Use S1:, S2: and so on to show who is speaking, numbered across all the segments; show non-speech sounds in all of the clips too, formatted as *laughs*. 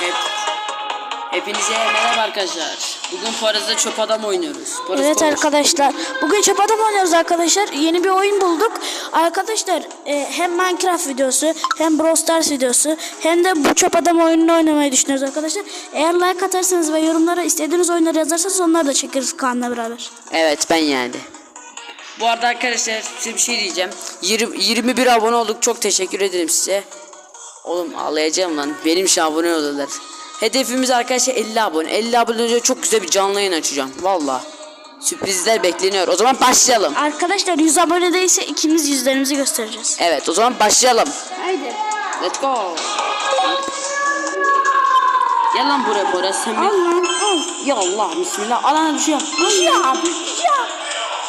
S1: Hep, hepinize merhaba arkadaşlar. Bugün Poyraz'da çöp adam oynuyoruz. Poyraz
S2: Evet
S1: konuş.
S2: arkadaşlar. Bugün çöp adam oynuyoruz arkadaşlar. Yeni bir oyun bulduk. Arkadaşlar e, hem Minecraft videosu hem Brawl Stars videosu hem de bu çöp adam oyununu oynamayı düşünüyoruz arkadaşlar. Eğer like atarsanız ve yorumlara istediğiniz oyunları yazarsanız onları da çekeriz Kaan'la beraber.
S1: Evet ben yani. Bu arada arkadaşlar size bir şey diyeceğim. 20, 21 abone olduk. Çok teşekkür ederim size. Oğlum ağlayacağım lan. Benim için abone oldular. Hedefimiz arkadaşlar 50 abone. 50 abone önce çok güzel bir canlı yayın açacağım. Valla. Sürprizler bekleniyor. O zaman başlayalım.
S2: Arkadaşlar 100 abone değilse ikimiz yüzlerimizi göstereceğiz.
S1: Evet o zaman başlayalım.
S2: Haydi.
S1: Let's go. Gel lan buraya Poyraz sen.
S2: Al lan al.
S1: Ya Allah bismillah. Alana düşüyor.
S2: Ya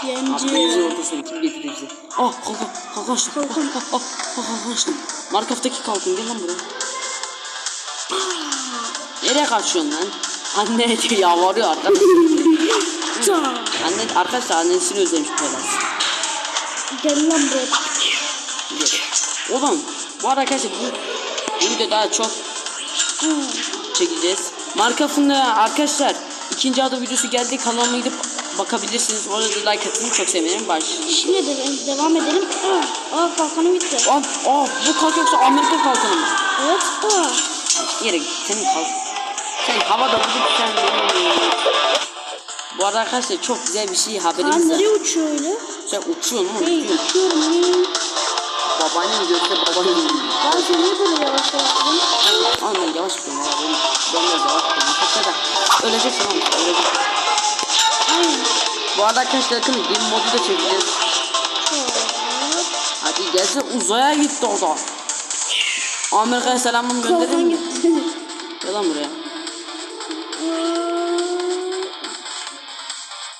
S2: Yenci.
S1: ortasını kim getirir bize? Ah kalkan kalkan açtım.
S2: Kalkan.
S1: Ah, ah, ah, kalkan açtım. Markaftaki kalkın gel lan buraya. Nereye kaçıyorsun lan? Anne diyor yalvarıyor arkadaşlar. *laughs* Anne arkadaşlar annesini özlemiş Poyraz.
S2: Gel lan buraya.
S1: Gel. Oğlum bu arkadaşlar bu, bu video daha çok çekeceğiz. Markafında arkadaşlar ikinci adı videosu geldi kanalıma gidip bakabilirsiniz. Orada da like atın çok sevinirim. Baş.
S2: Şimdi de, devam edelim. Aa, aa kalkanım bitti.
S1: Aa, aa bu kalk yoksa Amerika kalkanı mı?
S2: Evet. Aa.
S1: Yere git senin kalk. Sen havada bulup sen Bu arada arkadaşlar çok güzel bir şey haberimiz var.
S2: nereye uçuyor öyle?
S1: Sen uçuyorsun oğlum
S2: Hey uçuyorum.
S1: Babaannem görse babaannem.
S2: Ben seni niye böyle yavaş yavaş gidiyorum?
S1: Aman yavaş benim. Ben biraz yavaş da. Öleceksin oğlum öleceksin. Bu arada arkadaşlar yakın game modu da çekeceğiz. Hadi gelsin uzaya gitti o da. Amerika'ya selamımı
S2: gitti.
S1: Gel lan buraya.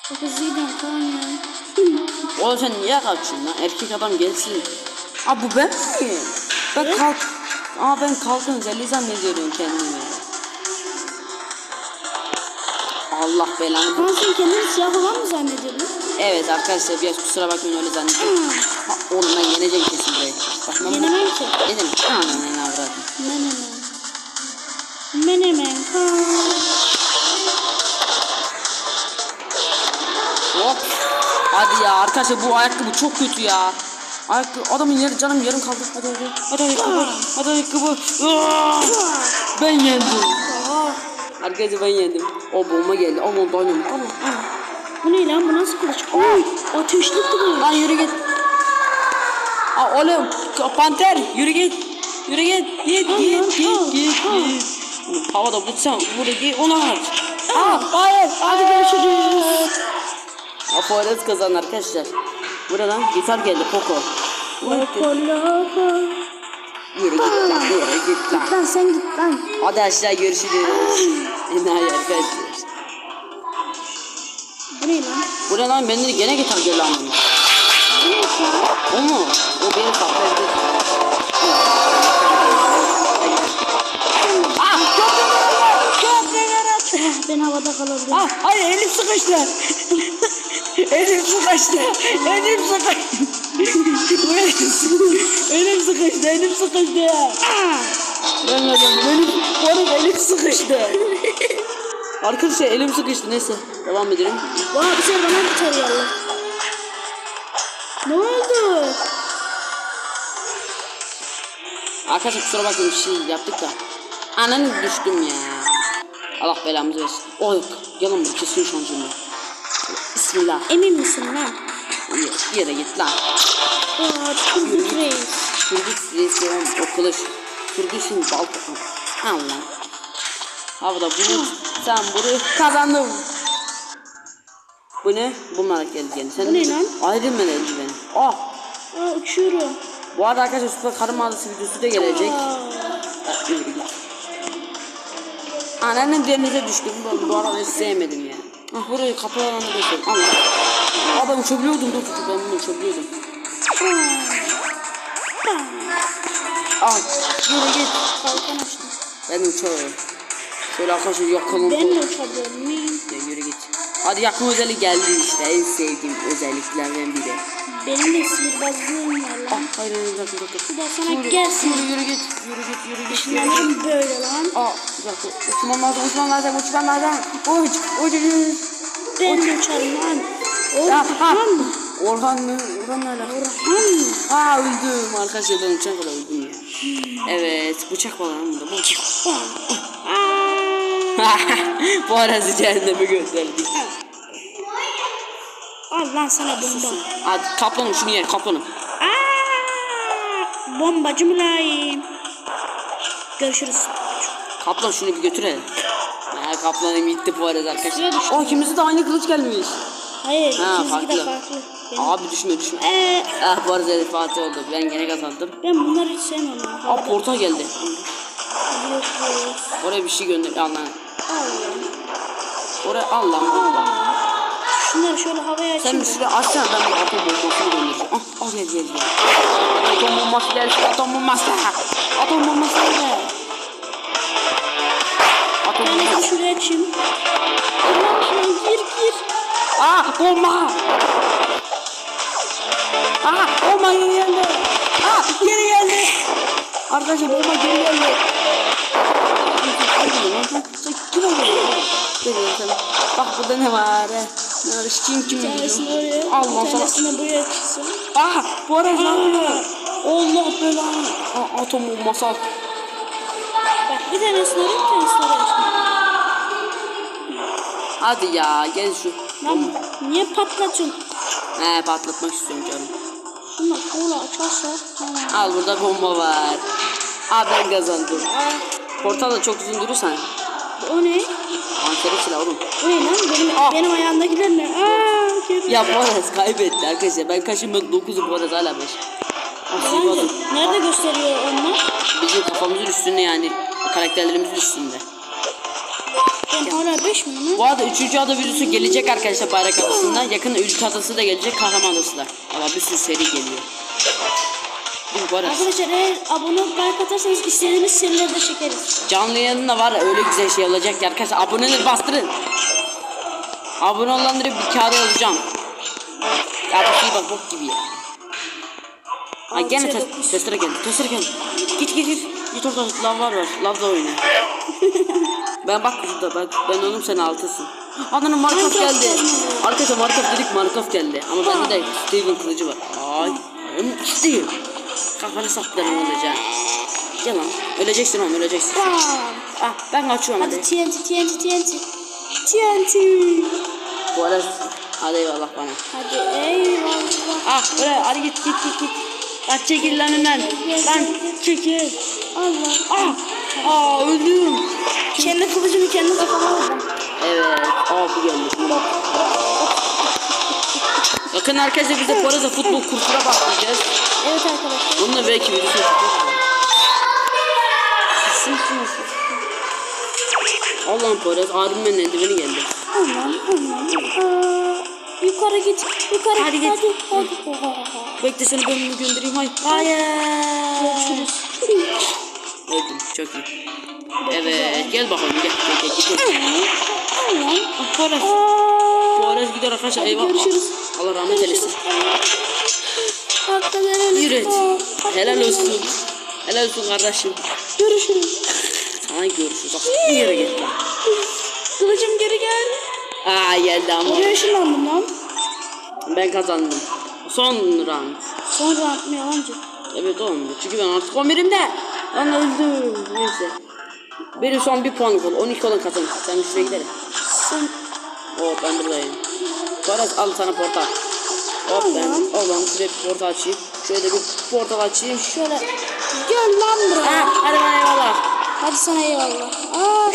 S2: Çok hızlı gidiyorum Kaan ya.
S1: Oğlum sen niye kaçıyorsun lan? Erkek adam gelsin. Aa bu ben mi? Ben kalk. Aa ben kalkın zeli zannediyorum kendimi. Allah belanı.
S2: Sen kendini siyah olan mı zannediyordun?
S1: Evet arkadaşlar biraz kusura bakmayın öyle zannediyorum. Ha, oğlum ben yeneceğim kesin burayı. Bak ben
S2: Yenemem ki.
S1: Yedim. Anam ne avradım.
S2: Menemen. Menemen.
S1: Hop. Hadi ya arkadaşlar bu ayakkabı çok kötü ya. Ayakkabı adamın yarı canım yarım kaldı. Hadi hadi. Hadi ayakkabı. Hadi ayakkabı. Aa! Ben yendim. Arkadaşlar ben yendim. O bomba geldi. Aman dynamit. Aman.
S2: bu ne lan? Bu nasıl kılıç? Oy, ateşli kılıç.
S1: Lan yürü git. Aa oğlum panter yürü git. Yürü git. Git
S2: Al
S1: git
S2: lan,
S1: git git
S2: al.
S1: git. Havada vursam buraya git onu at. Aa hayır.
S2: Hadi görüşürüz.
S1: Apores kazan arkadaşlar. Buradan gitar geldi Poco.
S2: Loco loco.
S1: Yürü git lan yürü git lan.
S2: Lan sen git lan.
S1: Hadi aşağı görüşürüz. Enayi arkadaşlar.
S2: Bu ne lan?
S1: Buraya lan bende de gene.
S2: Bu ne lan?
S1: O mu? O benim kafamda. Ah
S2: Eh, Ben havada kalırdım.
S1: Ah hayır elim sıkıştı. Elim sıkıştı. Elim sıkıştı. elim sıkıştı. Elim sıkıştı. Ben de benim oğlum elim sıkıştı. Arkadaşlar elim sıkıştı neyse devam edelim.
S2: Vay bir şey bana bir tarıyor. Ne oldu?
S1: Arkadaşlar kusura bakmayın bir şey yaptık da. Ananı düştüm ya. Allah belamızı versin. Oy gelin bu kesin şansımda. Bismillah.
S2: Emin misin lan?
S1: Yere, yere git lan.
S2: Aa, Turgut Reis.
S1: Turgut reislerin o kılıç. Turgut'un balta. Allah. Havada bunu sen bunu kazandın. Bu ne? Bu merak geldi. Sen
S2: Bu ne lan?
S1: Iron Man eldiveni. Ah.
S2: Aa, uçuyorum.
S1: Bu arada arkadaşlar Süper Karı Mağazası videosu da gelecek.
S2: Aa,
S1: Ah. Anneannem denize düştüm. Bu, bu arada hiç sevmedim ya. Ah burayı kapı alanı göstereyim. Allah. Aa ben uçabiliyordum. Dur dur ben bunu uçabiliyordum. Al. Yürü git.
S2: kalkan açtım.
S1: Ben uçuyorum. Şöyle arkadaşlar yakalım.
S2: Ben de uçabiliyorum.
S1: Git. Hadi yakma özelliği geldi işte. En sevdiğim özelliklerden biri.
S2: Benim de sihirbazlığım var
S1: Ah
S2: lan.
S1: hayır hayır bir dakika bir
S2: de sana
S1: Yürü,
S2: gelsin.
S1: Yürü yürü git. Yürü git yürü git.
S2: Işınlanırım böyle lan.
S1: Aa bir dakika. Uçmam lazım uçmam lazım uçmam lazım. Uç uç uç.
S2: Ben de uçarım lan. Orhan mı?
S1: Orhan mı? Orhan ne alaka?
S2: Orhan mı?
S1: Aa öldüm arkadaşlar ben uçan kadar öldüm ya. Evet bıçak var lan burada bıçak. *laughs* Bu arası cehenneme gönderdik.
S2: Al lan sana bomba.
S1: Hadi kaplanım şunu yer kaplanım.
S2: Aa, bombacı mülayim. Görüşürüz.
S1: Kaplan şunu bir götür hele. Ha kaplanım gitti bu arada arkadaşlar. Aa ikimize de aynı kılıç gelmiş.
S2: Hayır,
S1: Ha,
S2: ikimizinki de
S1: farklı.
S2: farklı. Benim-
S1: Abi düşme düşme.
S2: Ee,
S1: Ah bu arada evet, Fatih oldu. Ben gene kazandım.
S2: ben bunları hiç sevmem.
S1: Aa portal geldi. Oraya bir şey gönder. Al. Oraya al lan. al lan.
S2: Şunları şöyle havaya
S1: Sen
S2: açayım.
S1: bir şuraya açsana ben bir atom bombasını göndereceğim. Ah gel gel gel. Atom bombası gelsin atom bombası. Atom bombası geldi. Atom
S2: Ben de
S1: bombası.
S2: şuraya açayım. Allah aşkına gir gir.
S1: Ah bomba. Ah bomba geri geldi. Ah geri geldi. Arkadaşlar bomba geri geldi. Kim oldu? Bak burada ne var? Ne var? Kim kim
S2: oraya,
S1: Allah sana.
S2: buraya açsın.
S1: Ah bu arada ne yapıyor? Allah belanı. Ah, atom bombası at.
S2: Bak bir tanesini oraya, bir tanesini açsın.
S1: Hadi ya gel şu.
S2: Lan niye patlatıyorsun?
S1: He patlatmak istiyorum canım.
S2: Şunu kola açarsa.
S1: Al burada bomba var. Aa ben kazandım.
S2: Aa,
S1: Portal da çok uzun durursan.
S2: O ne?
S1: Ankara silah oğlum.
S2: O ne lan? Benim,
S1: Ah.
S2: benim ayağımdakiler ne? Aa, geri.
S1: Ya Boraz kaybetti arkadaşlar. Ben kaçım ben 9'u Boraz hala 5. Asıl
S2: Nerede, nerede gösteriyor onlar?
S1: Bizim kafamızın üstünde yani. Karakterlerimizin üstünde.
S2: Ben hala 5 mi lan?
S1: Bu arada 3. ada videosu gelecek arkadaşlar bayrak adasında. Yakında ülke adası da gelecek kahraman adası da. Ama bir sürü seri geliyor. Mi Boraz?
S2: Arkadaşlar eğer abone olup like atarsanız istediğiniz serileri de çekeriz.
S1: Canlı yayında var öyle güzel şey olacak ki arkadaşlar aboneleri bastırın. Abone olanları bir kağıda yazacağım. Ya bu şey bak bok gibi ya. Ha gene tes testere geldi. Testere geldi. Git git git. Git orada lav var var. Lavda oyna. *laughs* ben bak şurada bak. Ben onun sen altısın. Ananın Markov geldi. Arkadaşlar Markov dedik Markov geldi. Ama bende de Steven kılıcı var. Ay. Steve. Kafanı saplarım olacak. Gel lan. Öleceksin oğlum öleceksin.
S2: Bam.
S1: Ah ben kaçıyorum
S2: Hadi
S1: hadi.
S2: TNT TNT TNT. TNT.
S1: Bu arada hadi eyvallah bana.
S2: Hadi eyvallah.
S1: Ah buraya hadi git git git git. Lan çekil lan hemen. Lan çekil.
S2: Allah.
S1: Ah. Aa öldüm.
S2: Kendi kılıcımı kendi kafama vurdum.
S1: Evet. Aa bu geldi. Bakın arkadaşlar biz de bu arada futbol kursuna başlayacağız.
S2: Evet arkadaşlar.
S1: Bununla belki videosu yapacağız. Sesim nasıl? Allah'ım Poyraz abimin eldiveni geldi.
S2: Aman aman. Aa, yukarı git. Yukarı
S1: Hadi git.
S2: Hadi hadi. Oha.
S1: Bekle seni ben bunu göndereyim. Hayır. Hayır.
S2: Görüşürüz.
S1: Öldüm. Çok iyi. Evet. Gel bakalım gel. Gel gel gel. Poyraz. Poyraz gider arkadaşlar. Eyvah.
S2: Görüşürüz.
S1: Allah rahmet eylesin.
S2: Hakkı verelim.
S1: Yürü.
S2: Aa, hakkı
S1: Helal olsun. Helal olsun kardeşim.
S2: Görüşürüz.
S1: Sana görüşürüz. Bir yere git lan.
S2: Kılıcım geri gel.
S1: Aa geldi ama.
S2: Oraya ışınlandım lan.
S1: Ben kazandım. Son round.
S2: Sonra atma yalancı.
S1: Evet oğlum. Çünkü ben artık 11'imde. Lan öldüm. Neyse. Benim son bir puan kaldı. 12 olan kazanır. Sen üstüne gidelim.
S2: Sen
S1: Oh ben buradayım. Paras al sana portal. Hop ben. Oğlum şuraya bir portal açayım. Şöyle bir portal açayım.
S2: şöyle gel lan buraya.
S1: Ha, hadi bana eyvallah.
S2: Hadi sana eyvallah. Aa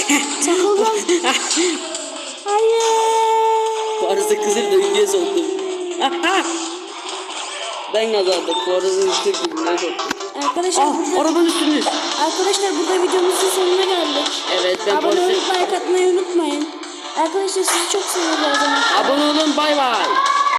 S2: takıldım. *laughs* Hayır.
S1: Paraz'ı kızır döngüye soktum. *laughs* ben kazandım. Paraz'ın üstü soktum.
S2: Arkadaşlar
S1: Ah
S2: burada,
S1: arabanın üstünde.
S2: arkadaşlar burada videomuzun sonuna geldik.
S1: Evet ben
S2: Abone olup like atmayı unutmayın. Arkadaşlar sizi çok zaman.
S1: Abone olun bay bay.